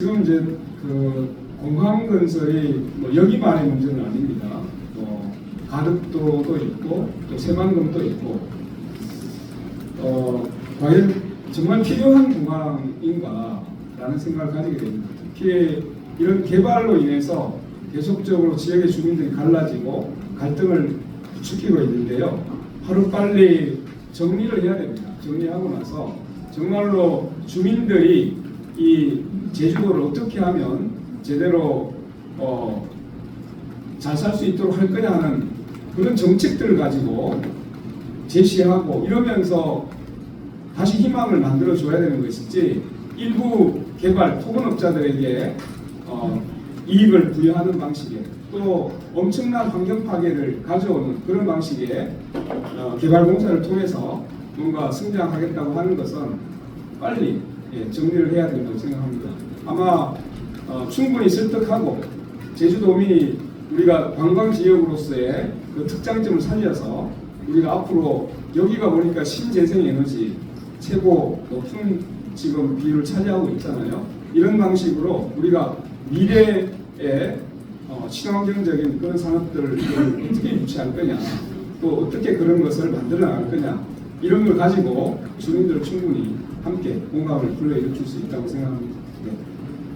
지금 이제 그 공항 건설이 뭐 여기만의 문제는 아닙니다. 뭐 가덕도도 있고 또 새만금도 있고 어 과연 정말 필요한 공항인가라는 생각을 가지게 됩니다. 특히 이런 개발로 인해서 계속적으로 지역의 주민들이 갈라지고 갈등을 부추기고 있는데요. 하루 빨리 정리를 해야 됩니다. 정리하고 나서 정말로 주민들이 이 제주도를 어떻게 하면 제대로 어, 잘 살 수 있도록 할 거냐 하는 그런 정책들을 가지고 제시하고 이러면서 다시 희망을 만들어 줘야 되는 것이지 일부 개발 토건업자들에게 어, 이익을 부여하는 방식의 또 엄청난 환경 파괴를 가져오는 그런 방식의 어, 개발 공사를 통해서 뭔가 성장하겠다고 하는 것은 빨리 예, 정리를 해야 된다고 생각합니다. 아마 어, 충분히 설득하고 제주도민이 우리가 관광 지역으로서의 그 특장점을 살려서 우리가 앞으로 여기가 보니까 신재생 에너지 최고 높은 지금 비율을 차지하고 있잖아요. 이런 방식으로 우리가 미래의 어, 친환경적인 그런 산업들을 어떻게 유치할 거냐, 또 어떻게 그런 것을 만들어 나갈 거냐, 이런 걸 가지고 주민들을 충분히 함께 공감을 불러일으킬 수 있다고 생각합니다. 네.